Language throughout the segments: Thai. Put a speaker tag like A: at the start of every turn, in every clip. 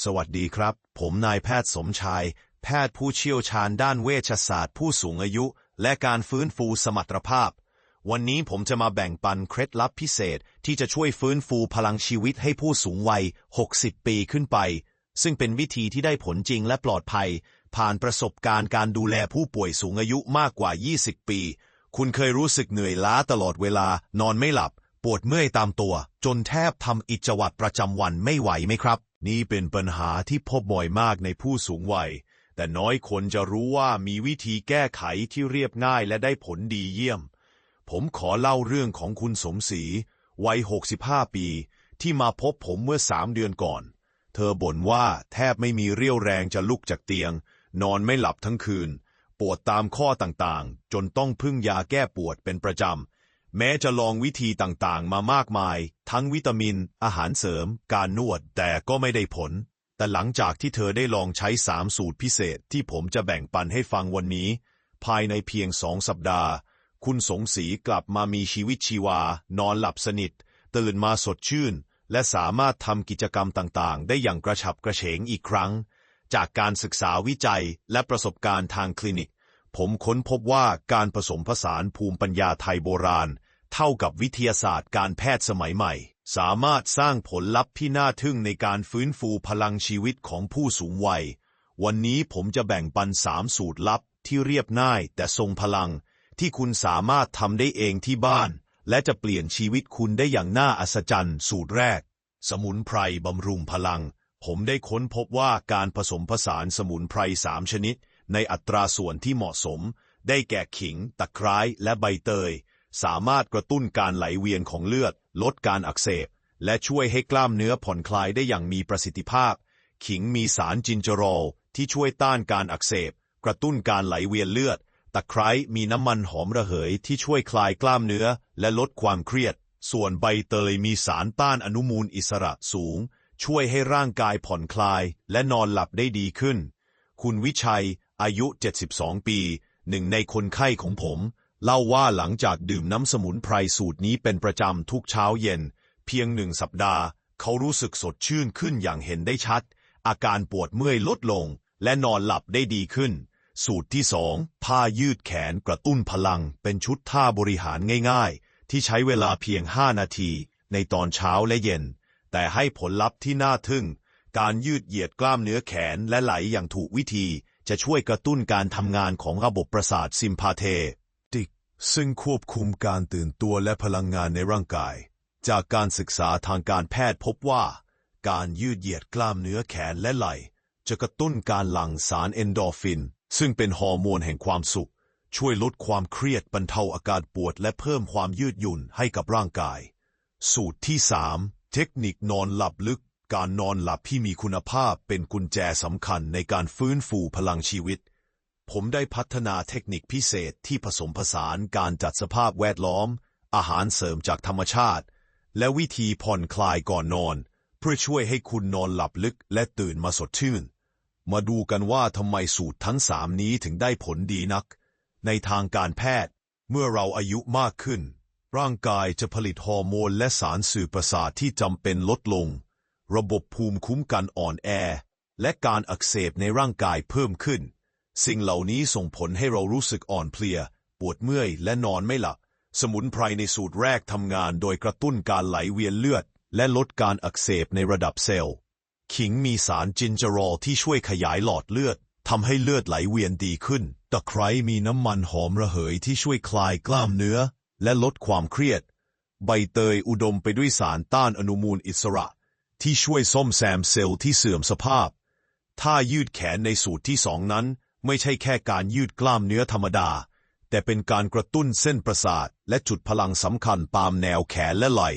A: สวัสดีครับ ผมนายแพทย์สมชาย แพทย์ผู้เชี่ยวชาญด้านเวชศาสตร์ผู้สูงอายุ และการฟื้นฟูสมรรถภาพ วันนี้ผมจะมาแบ่งปันเคล็ดลับพิเศษที่จะช่วยฟื้นฟูพลังชีวิตให้ผู้สูงวัย 60 ปีขึ้นไป ซึ่งเป็นวิธีที่ได้ผลจริงและปลอดภัย ผ่านประสบการณ์การดูแลผู้ป่วยสูงอายุมากกว่า 20 ปี คุณเคยรู้สึกเหนื่อยล้าตลอดเวลา นอนไม่หลับ ปวดเมื่อยตามตัว จนแทบทำอิจวัตรประจำวันไม่ไหวไหมครับ นี่เป็นปัญหาที่พบบ่อยมากในผู้สูงวัย แต่น้อยคนจะรู้ว่ามีวิธีแก้ไขที่เรียบง่ายและได้ผลดีเยี่ยม ผมขอเล่าเรื่องของคุณสมศรีวัย 65 ปี ที่มาพบผมเมื่อสามเดือนก่อน เธอบ่นว่าแทบไม่มีเรี่ยวแรงจะลุกจากเตียง นอนไม่หลับทั้งคืน ปวดตามข้อต่างๆ จนต้องพึ่งยาแก้ปวดเป็นประจำ แม้จะลองวิธีต่างๆ มามากมาย ทั้งวิตามิน อาหารเสริม การนวด แต่ก็ไม่ได้ผล แต่หลังจากที่เธอได้ลองใช้สามสูตรพิเศษที่ผมจะแบ่งปันให้ฟังวันนี้ ภายในเพียงสองสัปดาห์ คุณสงศรีกลับมามีชีวิตชีวา นอนหลับสนิท ตื่นมาสดชื่น และสามารถทำกิจกรรมต่างๆ ได้อย่างกระฉับกระเฉงอีกครั้ง จากการศึกษาวิจัยและประสบการณ์ทางคลินิก ผมค้นพบว่าการผสมผสานภูมิปัญญาไทยโบราณ เท่ากับวิทยาศาสตร์การแพทย์สมัยใหม่ สามารถสร้างผลลัพธ์ที่น่าทึ่งในการฟื้นฟูพลังชีวิตของผู้สูงวัย วันนี้ผมจะแบ่งปันสามสูตรลับที่เรียบง่ายแต่ทรงพลัง ที่คุณสามารถทำได้เองที่บ้าน และจะเปลี่ยนชีวิตคุณได้อย่างน่าอัศจรรย์ สูตรแรก สมุนไพรบำรุงพลัง ผมได้ค้นพบว่าการผสมผสานสมุนไพรสามชนิด ในอัตราส่วนที่เหมาะสม ได้แก่ขิง ตะไคร้และใบเตย สามารถกระตุ้นการไหลเวียนของเลือด ลดการอักเสบ และช่วยให้กล้ามเนื้อผ่อนคลายได้อย่างมีประสิทธิภาพ ขิงมีสารจินเจอรอลที่ช่วยต้านการอักเสบ กระตุ้นการไหลเวียนเลือด ตะไคร้มีน้ำมันหอมระเหยที่ช่วยคลายกล้ามเนื้อ และลดความเครียด ส่วนใบเตยมีสารต้านอนุมูลอิสระสูง ช่วยให้ร่างกายผ่อนคลาย และนอนหลับได้ดีขึ้น คุณวิชัย อายุ 72 ปี หนึ่งในคนไข้ของผม เล่าว่าหลังจากดื่มน้ำสมุนไพรสูตรนี้เป็นประจำทุกเช้าเย็น เพียงหนึ่งสัปดาห์ เขารู้สึกสดชื่นขึ้นอย่างเห็นได้ชัด อาการปวดเมื่อยลดลง และนอนหลับได้ดีขึ้น สูตรที่สองผ้ายืดแขนกระตุ้นพลัง เป็นชุดท่าบริหารง่าย ๆ ที่ใช้เวลาเพียง5นาที ในตอนเช้าและเย็น แต่ให้ผลลัพธ์ที่น่าทึ่ง การยืดเหยียดกล้ามเนื้อแขนและไหลอย่างถูกวิธี จะช่วยกระตุ้นการทำงานของระบบประสาทซิมพาเท ซึ่งควบคุมการตื่นตัวและพลังงานในร่างกาย จากการศึกษาทางการแพทย์พบว่า การยืดเหยียดกล้ามเนื้อแขนและไหล่ จะกระตุ้นการหลั่งสารเอนโดฟิน ซึ่งเป็นฮอร์โมนแห่งความสุข ช่วยลดความเครียดบรรเทาอาการปวดและเพิ่มความยืดหยุ่นให้กับร่างกาย สูตรที่ 3 เทคนิคนอนหลับลึก การนอนหลับที่มีคุณภาพเป็นกุญแจสำคัญในการฟื้นฟูพลังชีวิต ผมได้พัฒนาเทคนิคพิเศษที่ผสมผสานการจัดสภาพแวดล้อม อาหารเสริมจากธรรมชาติ และวิธีผ่อนคลายก่อนนอน เพื่อช่วยให้คุณนอนหลับลึกและตื่นมาสดชื่น มาดูกันว่าทำไมสูตรทั้งสามนี้ถึงได้ผลดีนัก ในทางการแพทย์ เมื่อเราอายุมากขึ้น ร่างกายจะผลิตฮอร์โมนและสารสื่อประสาทที่จำเป็นลดลง ระบบภูมิคุ้มกันอ่อนแอ และการอักเสบในร่างกายเพิ่มขึ้น สิ่งเหล่านี้ส่งผลให้เรารู้สึกอ่อนเพลีย ปวดเมื่อยและนอนไม่หลับ สมุนไพรในสูตรแรกทำงานโดยกระตุ้นการไหลเวียนเลือด และลดการอักเสบในระดับเซลล์ ขิงมีสารจินเจอรอลที่ช่วยขยายหลอดเลือดทำให้เลือดไหลเวียนดีขึ้น ตะไคร้มีน้ำมันหอมระเหยที่ช่วยคลายกล้ามเนื้อ และลดความเครียด ใบเตยอุดมไปด้วยสารต้านอนุมูลอิสระ ที่ช่วยซ่อมแซมเซลล์ที่เสื่อมสภาพ ถ้ายืดแขนในสูตรที่สองนั้น ไม่ใช่แค่การยืดกล้ามเนื้อธรรมดา แต่เป็นการกระตุ้นเส้นประสาท และจุดพลังสำคัญตามแนวแขนและไหล่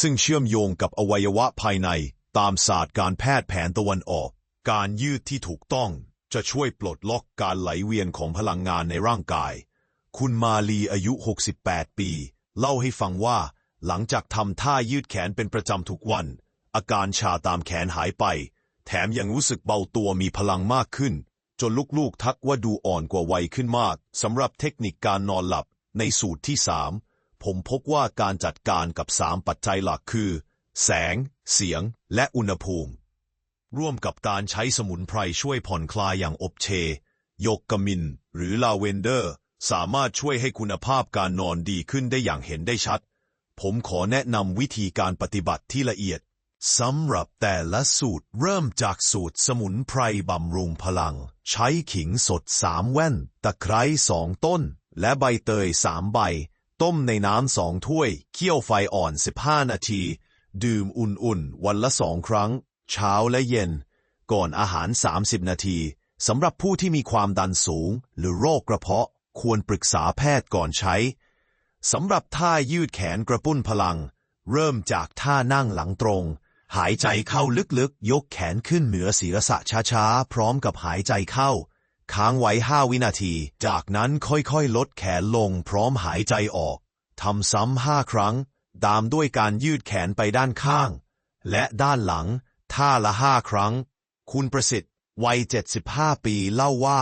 A: ซึ่งเชื่อมโยงกับอวัยวะภายในตามศาสตร์การแพทย์แผนตะวันออก การยืดที่ถูกต้องจะช่วยปลดล็อกการไหลเวียนของพลังงานในร่างกาย คุณมาลีอายุ 68 ปี เล่าให้ฟังว่า หลังจากทำท่ายืดแขนเป็นประจำทุกวัน อาการชาตามแขนหายไป แถมยังรู้สึกเบาตัวมีพลังมากขึ้น จนลูกๆทักว่าดูอ่อนกว่าวัยขึ้นมากสำหรับเทคนิคการนอนหลับในสูตรที่ 3 ผมพบว่าการจัดการกับ 3 ปัจจัยหลักคือ แสง เสียง และอุณหภูมิ ร่วมกับการใช้สมุนไพรช่วยผ่อนคลายอย่างอบเชยยกกมิน หรือลาเวนเดอร์ สามารถช่วยให้คุณภาพการนอนดีขึ้นได้อย่างเห็นได้ชัด ผมขอแนะนำวิธีการปฏิบัติที่ละเอียดสำหรับแต่ละสูตรเริ่มจากสูตรสมุนไพรบำรุงพลัง ใช้ขิงสดสามแว่น ตะไคร้สองต้น และใบเตยสามใบ ต้มในน้ำสองถ้วย เคี่ยวไฟอ่อน 15 นาที ดื่มอุ่นๆ วันละสองครั้ง เช้าและเย็น ก่อนอาหาร 30 นาทีสำหรับผู้ที่มีความดันสูง หรือโรคกระเพาะควรปรึกษาแพทย์ก่อนใช้สำหรับท่ายืดแขนกระปุ้นพลัง เริ่มจากท่านั่งหลังตรง หายใจเข้าลึกๆ ยกแขนขึ้นเหนือศีรษะช้าๆ พร้อมกับหายใจเข้า ค้างไว้5วินาที จากนั้นค่อยๆ ลดแขนลง พร้อมหายใจออก ทำซ้ำห้าครั้ง ตามด้วยการยืดแขนไปด้านข้าง และด้านหลัง ท่าละห้าครั้ง คุณประสิทธิ์ วัย 75 ปีเล่าว่า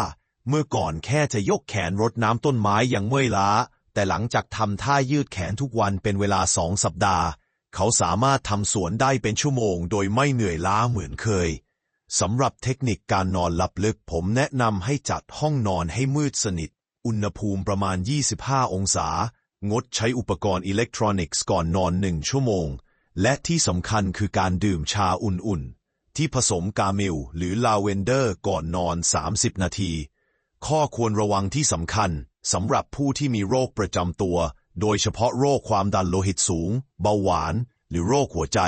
A: เมื่อก่อนแค่จะยกแขนรดน้ำต้นไม้อย่างเมื่อยล้า แต่หลังจากทำท่ายืดแขนทุกวันเป็นเวลาสองสัปดาห์ เขาสามารถทำสวนได้เป็นชั่วโมงโดยไม่เหนื่อยล้าเหมือนเคยสำหรับเทคนิคการนอนหลับลึกผมแนะนำให้จัดห้องนอนให้มืดสนิท อุณหภูมิประมาณ 25 องศา งดใช้อุปกรณ์อิเล็กทรอนิกส์ก่อนนอนหนึ่งชั่วโมง และที่สำคัญคือการดื่มชาอุ่นๆ ที่ผสมกาเมลหรือลาเวนเดอร์ก่อนนอน 30 นาที ข้อควรระวังที่สำคัญสำหรับผู้ที่มีโรคประจำตัว โดยเฉพาะโรคความดันโลหิตสูง เบาหวาน หรือโรคหัวใจ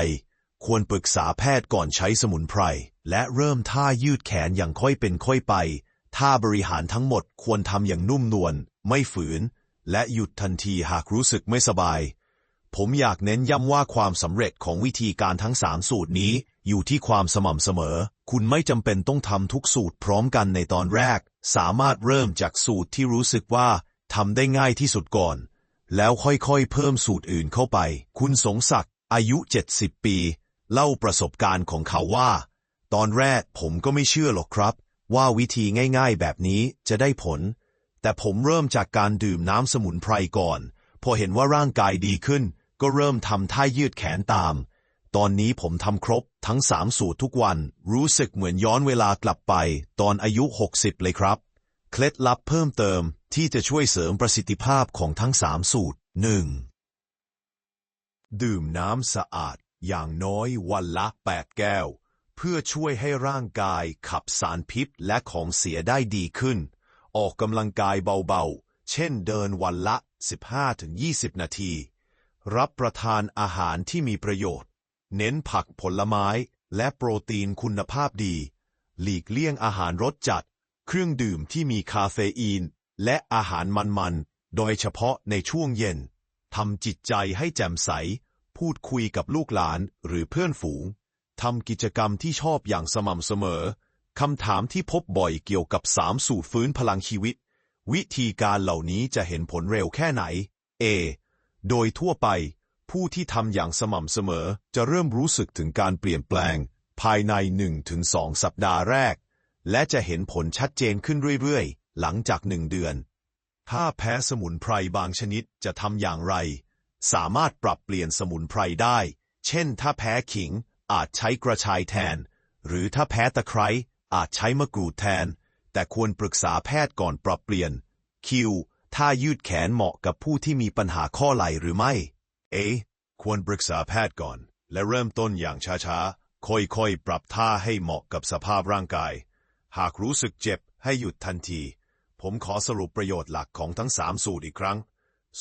A: ควรปรึกษาแพทย์ก่อนใช้สมุนไพร และเริ่มท่ายืดแขนอย่างค่อยเป็นค่อยไป ท่าบริหารทั้งหมดควรทำอย่างนุ่มนวล ไม่ฝืน และหยุดทันทีหากรู้สึกไม่สบาย ผมอยากเน้นย้ำว่าความสำเร็จของวิธีการทั้งสามสูตรนี้ อยู่ที่ความสม่ำเสมอ คุณไม่จำเป็นต้องทำทุกสูตรพร้อมกันในตอนแรก สามารถเริ่มจากสูตรที่รู้สึกว่าทำได้ง่ายที่สุดก่อน แล้วค่อยๆ เพิ่มสูตรอื่นเข้าไป คุณสงศักดิ์อายุ 70 ปี เล่าประสบการณ์ของเขาว่า ตอนแรกผมก็ไม่เชื่อหรอกครับ ว่าวิธีง่ายๆ แบบนี้จะได้ผล แต่ผมเริ่มจากการดื่มน้ำสมุนไพรก่อน พอเห็นว่าร่างกายดีขึ้น ก็เริ่มทำท่ายืดแขนตาม ตอนนี้ผมทำครบทั้งสามสูตรทุกวัน รู้สึกเหมือนย้อนเวลากลับไป ตอนอายุ 60 เลยครับ เคล็ดลับเพิ่มเติมที่จะช่วยเสริมประสิทธิภาพของทั้งสามสูตร 1. ดื่มน้ำสะอาดอย่างน้อยวันละ 8 แก้ว เพื่อช่วยให้ร่างกายขับสารพิษและของเสียได้ดีขึ้น ออกกำลังกายเบาๆ เช่นเดินวันละ 15-20 นาที รับประทานอาหารที่มีประโยชน์ เน้นผักผลไม้และโปรตีนคุณภาพดี หลีกเลี่ยงอาหารรสจัด เครื่องดื่มที่มีคาเฟอีน และอาหารมันๆ โดยเฉพาะในช่วงเย็นทำจิตใจให้แจ่มใส พูดคุยกับลูกหลานหรือเพื่อนฝูงทำกิจกรรมที่ชอบอย่างสม่ำเสมอคำถามที่พบบ่อยเกี่ยวกับสามสูตรฟื้นพลังชีวิต วิธีการเหล่านี้จะเห็นผลเร็วแค่ไหน A โดยทั่วไป ผู้ที่ทำอย่างสม่ำเสมอจะเริ่มรู้สึกถึงการเปลี่ยนแปลง ภายใน 1-2 สัปดาห์แรก และจะเห็นผลชัดเจนขึ้นเรื่อยๆ หลังจากหนึ่งเดือน ถ้าแพ้สมุนไพรบางชนิดจะทำอย่างไร สามารถปรับเปลี่ยนสมุนไพรได้ เช่น ถ้าแพ้ขิงอาจใช้กระชายแทน หรือถ้าแพ้ตะไคร้อาจใช้มะกรูดแทน แต่ควรปรึกษาแพทย์ก่อนปรับเปลี่ยน คิว ถ้ายืดแขนเหมาะกับผู้ที่มีปัญหาข้อไหล่หรือไม่ A ควรปรึกษาแพทย์ก่อน และเริ่มต้นอย่างช้าๆ ค่อยๆ ปรับท่าให้เหมาะกับสภาพร่างกาย หากรู้สึกเจ็บให้หยุดทันที ผมขอสรุปประโยชน์หลักของทั้งสามสูตรอีกครั้ง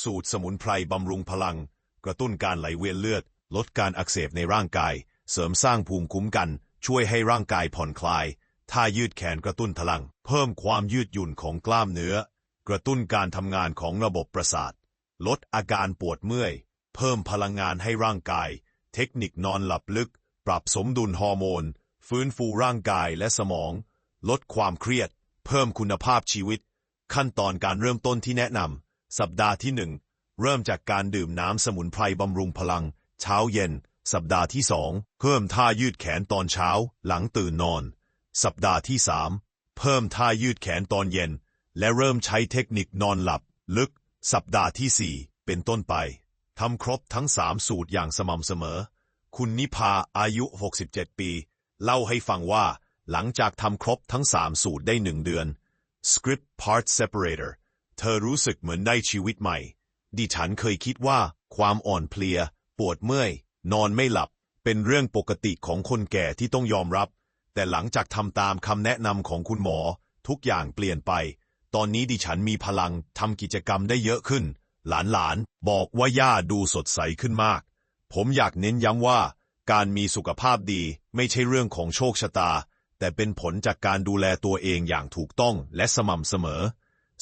A: สูตรสมุนไพรบำรุงพลัง กระตุ้นการไหลเวียนเลือด ลดการอักเสบในร่างกาย เสริมสร้างภูมิคุ้มกัน ช่วยให้ร่างกายผ่อนคลาย ท่ายืดแขนกระตุ้นพลัง เพิ่มความยืดหยุ่นของกล้ามเนื้อ กระตุ้นการทำงานของระบบประสาท ลดอาการปวดเมื่อย เพิ่มพลังงานให้ร่างกาย เทคนิคนอนหลับลึก ปรับสมดุลฮอร์โมน ฟื้นฟูร่างกายและสมอง ลดความเครียด เพิ่มคุณภาพชีวิต ขั้นตอนการเริ่มต้นที่แนะนำสัปดาห์ที่หนึ่งเริ่มจากการดื่มน้ำสมุนไพรบำรุงพลัง เช้าเย็น สัปดาห์ที่สองเพิ่มท่ายืดแขนตอนเช้า หลังตื่นนอน สัปดาห์ที่สามเพิ่มท่ายืดแขนตอนเย็น และเริ่มใช้เทคนิคนอนหลับ ลึก สัปดาห์ที่สี่เป็นต้นไปทำครบทั้งสามสูตรอย่างสม่ำเสมอ คุณนิพาอายุ 67 ปี เล่าให้ฟังว่า หลังจากทำครบทั้งสามสูตรได้หนึ่งเดือน Script Part Separator เธอรู้สึกเหมือนได้ชีวิตใหม่ ดิฉันเคยคิดว่าความอ่อนเพลีย ปวดเมื่อย นอนไม่หลับ เป็นเรื่องปกติของคนแก่ที่ต้องยอมรับ แต่หลังจากทำตามคำแนะนำของคุณหมอ ทุกอย่างเปลี่ยนไป ตอนนี้ดิฉันมีพลังทำกิจกรรมได้เยอะขึ้น หลานๆ บอกว่าย่าดูสดใสขึ้นมาก ผมอยากเน้นย้ำว่า การมีสุขภาพดีไม่ใช่เรื่องของโชคชะตา แต่เป็นผลจากการดูแลตัวเองอย่างถูกต้องและสม่ำเสมอ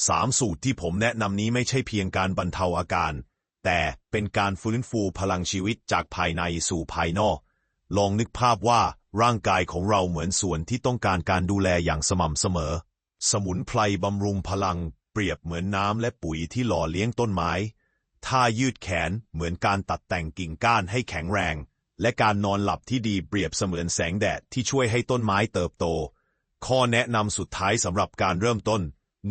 A: สามสูตรที่ผมแนะนำนี้ไม่ใช่เพียงการบรรเทาอาการ แต่เป็นการฟื้นฟูพลังชีวิตจากภายในสู่ภายนอก ลองนึกภาพว่าร่างกายของเราเหมือนส่วนที่ต้องการการดูแลอย่างสม่ำเสมอ สมุนไพรบำรุงพลัง เปรียบเหมือนน้ำและปุ๋ยที่หล่อเลี้ยงต้นไม้ท่ายืดแขนเหมือนการตัดแต่งกิ่งก้านให้แข็งแรง และการนอนหลับที่ดีเปรียบเสมือนแสงแดดที่ช่วยให้ต้นไม้เติบโต ข้อแนะนำสุดท้ายสำหรับการเริ่มต้น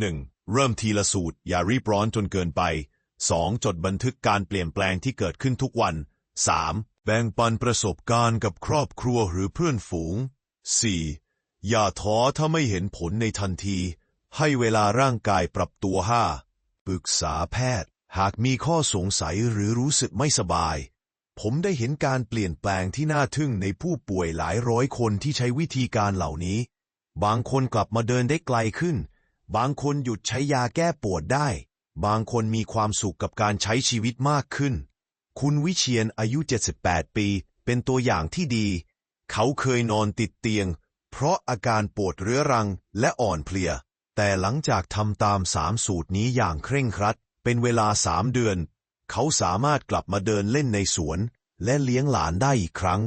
A: 1. เริ่มทีละสูตร อย่ารีบร้อนจนเกินไป 2. จดบันทึกการเปลี่ยนแปลงที่เกิดขึ้นทุกวัน 3. แบ่งปันประสบการณ์กับครอบครัวหรือเพื่อนฝูง 4. อย่าท้อถ้าไม่เห็นผลในทันที ให้เวลาร่างกายปรับตัว 5. ปรึกษาแพทย์ หากมีข้อสงสัยหรือรู้สึกไม่สบาย ผมได้เห็นการเปลี่ยนแปลงที่น่าทึ่งในผู้ป่วยหลายร้อยคนที่ใช้วิธีการเหล่านี้ บางคนกลับมาเดินได้ไกลขึ้น บางคนหยุดใช้ยาแก้ปวดได้ บางคนมีความสุขกับการใช้ชีวิตมากขึ้น คุณวิเชียนอายุ 78 ปี เป็นตัวอย่างที่ดี เขาเคยนอนติดเตียง เพราะอาการปวดเรื้อรังและอ่อนเพลีย แต่หลังจากทำตามสามสูตรนี้อย่างเคร่งครัด เป็นเวลาสามเดือน เขาสามารถกลับมาเดินเล่นในสวน และเลี้ยงหลานได้อีกครั้ง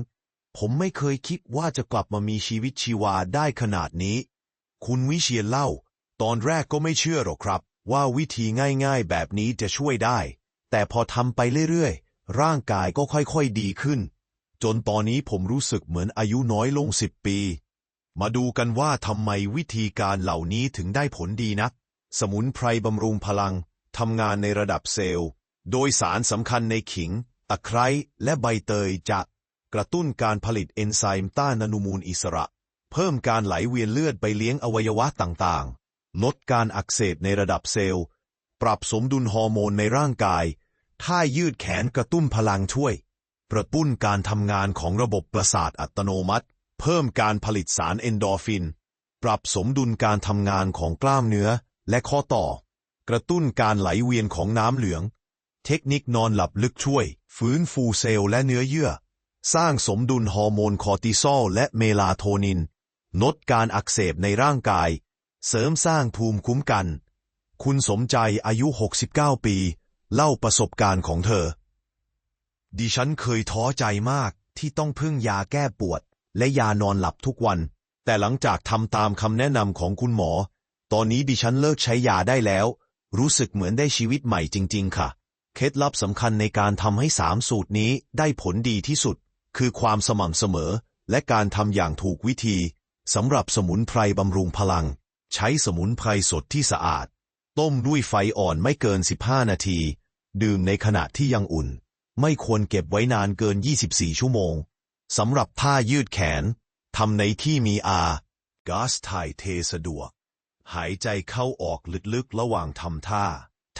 A: ผมไม่เคยคิดว่าจะกลับมามีชีวิตชีวาได้ขนาดนี้ คุณวิเชียนเล่า ตอนแรกก็ไม่เชื่อหรอกครับ ว่าวิธีง่ายๆ แบบนี้จะช่วยได้ แต่พอทำไปเรื่อยๆ ร่างกายก็ค่อยๆดีขึ้น จนตอนนี้ผมรู้สึกเหมือนอายุน้อยลงสิบปี มาดูกันว่าทำไมวิธีการเหล่านี้ถึงได้ผลดีนัก สมุนไพรบำรุงพลังทำงานในระดับเซลล์ โดยสารสำคัญในขิง ตะไคร้และใบเตยจะกระตุ้นการผลิตเอนไซม์ต้านอนุมูลอิสระ เพิ่มการไหลเวียนเลือดไปเลี้ยงอวัยวะต่างๆ ลดการอักเสบในระดับเซลล์ ปรับสมดุลฮอร์โมนในร่างกาย ท่ายืดแขนกระตุ้นพลังช่วยกระตุ้นการทำงานของระบบประสาทอัตโนมัติ เพิ่มการผลิตสารเอนโดรฟิน ปรับสมดุลการทำงานของกล้ามเนื้อและข้อต่อ กระตุ้นการไหลเวียนของน้ำเหลือง เทคนิคนอนหลับลึกช่วย ฟื้นฟูเซลล์และเนื้อเยื่อ สร้างสมดุลฮอร์โมนคอร์ติซอลและเมลาโทนิน ลดการอักเสบในร่างกาย เสริมสร้างภูมิคุ้มกัน คุณสมใจอายุ 69 ปี เล่าประสบการณ์ของเธอ ดิฉันเคยท้อใจมากที่ต้องพึ่งยาแก้ปวด และยานอนหลับทุกวัน แต่หลังจากทำตามคำแนะนำของคุณหมอ ตอนนี้ดิฉันเลิกใช้ยาได้แล้ว รู้สึกเหมือนได้ชีวิตใหม่จริง ๆ ค่ะ เคล็ดลับสำคัญในการทำให้สามสูตรนี้ได้ผลดีที่สุด คือความสม่ำเสมอ และการทำอย่างถูกวิธีสำหรับสมุนไพรบำรุงพลัง ใช้สมุนไพรสดที่สะอาด ต้มด้วยไฟอ่อนไม่เกิน 15 นาที ดื่มในขณะที่ยังอุ่น ไม่ควรเก็บไว้นานเกิน 24 ชั่วโมงสำหรับผ้ายืดแขนทำในที่มีอา ก๊าซถ่ายเทสะดวก หายใจเข้าออกลึกๆระหว่างทำท่า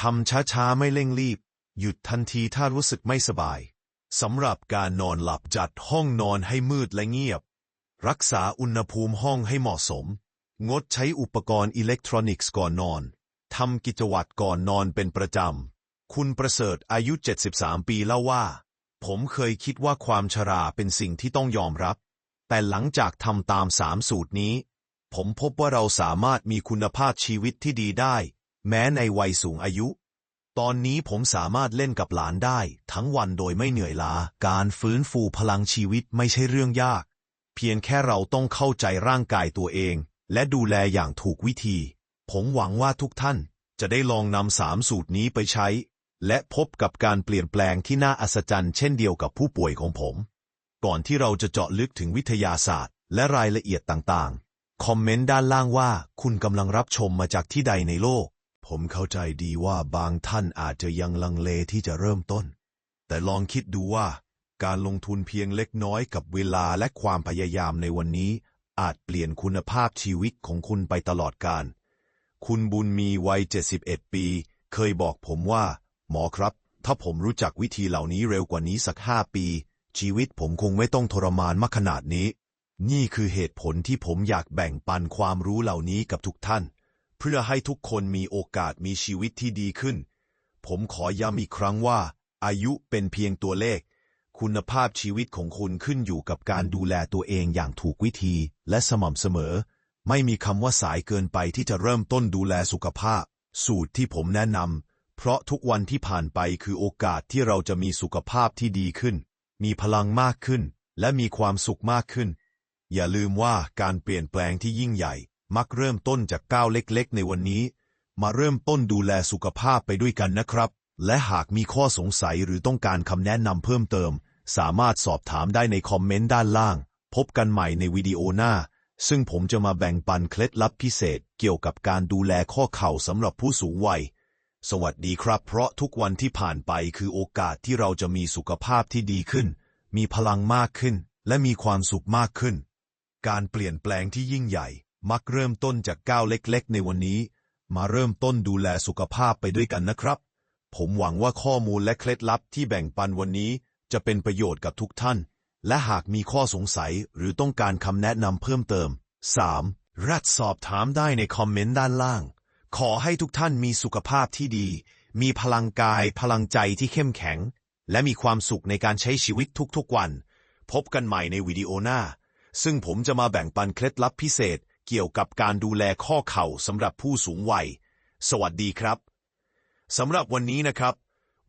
A: ทำช้าๆไม่เร่งรีบ หยุดทันทีถ้ารู้สึกไม่สบายสำหรับการนอนหลับจัดห้องนอนให้มืดและเงียบ รักษาอุณหภูมิห้องให้เหมาะสม งดใช้อุปกรณ์อิเล็กทรอนิกส์ก่อนนอนทำกิจวัตรก่อนนอนเป็นประจำ คุณประเสริฐอายุ 73 ปีเล่าว่า ผมเคยคิดว่าความชราเป็นสิ่งที่ต้องยอมรับ แต่หลังจากทำตามสามสูตรนี้ ผมพบว่าเราสามารถมีคุณภาพชีวิตที่ดีได้ แม้ในวัยสูงอายุ ตอนนี้ผมสามารถเล่นกับหลานได้ ทั้งวันโดยไม่เหนื่อยล้า การฟื้นฟูพลังชีวิตไม่ใช่เรื่องยาก เพียงแค่เราต้องเข้าใจร่างกายตัวเอง และดูแลอย่างถูกวิธี ผมหวังว่าทุกท่านจะได้ลองนำสามสูตรนี้ไปใช้ และพบกับการเปลี่ยนแปลงที่น่าอัศจรรย์เช่นเดียวกับผู้ป่วยของผม ก่อนที่เราจะเจาะลึกถึงวิทยาศาสตร์ และรายละเอียดต่างๆ คอมเมนต์ด้านล่างว่า คุณกำลังรับชมมาจากที่ใดในโลก ผมเข้าใจดีว่าบางท่านอาจจะยังลังเลที่จะเริ่มต้น แต่ลองคิดดูว่า การลงทุนเพียงเล็กน้อยกับเวลาและความพยายามในวันนี้ อาจเปลี่ยนคุณภาพชีวิตของคุณไปตลอดกาลคุณบุญมีวัย 71 ปี เคยบอกผมว่า หมอครับ ถ้าผมรู้จักวิธีเหล่านี้เร็วกว่านี้สักห้าปี ชีวิตผมคงไม่ต้องทรมานมากขนาดนี้ นี่คือเหตุผลที่ผมอยากแบ่งปันความรู้เหล่านี้กับทุกท่าน เพื่อให้ทุกคนมีโอกาสมีชีวิตที่ดีขึ้น ผมขอย้ำอีกครั้งว่า อายุเป็นเพียงตัวเลข คุณภาพชีวิตของคุณขึ้นอยู่กับการดูแลตัวเองอย่างถูกวิธีและสม่ำเสมอ ไม่มีคำว่าสายเกินไปที่จะเริ่มต้นดูแลสุขภาพ สูตรที่ผมแนะนำเพราะทุกวันที่ผ่านไปคือโอกาสที่เราจะมีสุขภาพที่ดีขึ้น มีพลังมากขึ้น และมีความสุขมากขึ้น อย่าลืมว่าการเปลี่ยนแปลงที่ยิ่งใหญ่ มักเริ่มต้นจากก้าวเล็กๆ ในวันนี้ มาเริ่มต้นดูแลสุขภาพไปด้วยกันนะครับ และหากมีข้อสงสัยหรือต้องการคำแนะนำเพิ่มเติม สามารถสอบถามได้ในคอมเมนต์ด้านล่าง พบกันใหม่ในวิดีโอหน้า ซึ่งผมจะมาแบ่งปันเคล็ดลับพิเศษ เกี่ยวกับการดูแลข้อเข่าสำหรับผู้สูงวัย สวัสดีครับ เพราะทุกวันที่ผ่านไปคือโอกาสที่เราจะมีสุขภาพที่ดีขึ้น มีพลังมากขึ้น และมีความสุขมากขึ้น การเปลี่ยนแปลงที่ยิ่งใหญ่ มักเริ่มต้นจากก้าวเล็กๆ ในวันนี้ มาเริ่มต้นดูแลสุขภาพไปด้วยกันนะครับ ผมหวังว่าข้อมูลและเคล็ดลับที่แบ่งปันวันนี้ จะเป็นประโยชน์กับทุกท่าน และหากมีข้อสงสัยหรือต้องการคำแนะนำเพิ่มเติม 3. รัดสอบถามได้ในคอมเมนต์ด้านล่าง ขอให้ทุกท่านมีสุขภาพที่ดี มีพลังกายพลังใจที่เข้มแข็ง และมีความสุขในการใช้ชีวิตทุกๆวัน พบกันใหม่ในวิดีโอหน้า ซึ่งผมจะมาแบ่งปันเคล็ดลับพิเศษ เกี่ยวกับการดูแลข้อเข่าสำหรับผู้สูงวัย สวัสดีครับสำหรับวันนี้นะครับ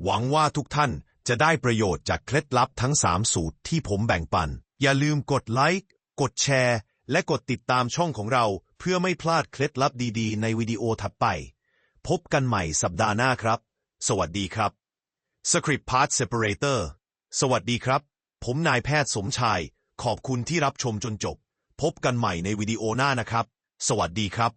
A: หวังว่าทุกท่านจะได้ประโยชน์จากเคล็ดลับทั้ง 3 สูตรที่ผมแบ่งปัน อย่าลืมกดไลค์กดแชร์และกดติดตามช่องของเราเพื่อไม่พลาดเคล็ดลับดีๆ ในวิดีโอถัดไป พบกันใหม่สัปดาห์หน้าครับ สวัสดีครับ Script Part Separator สวัสดีครับ ผมนายแพทย์สมชาย ขอบคุณที่รับชมจนจบ พบกันใหม่ในวิดีโอหน้านะครับ สวัสดีครับ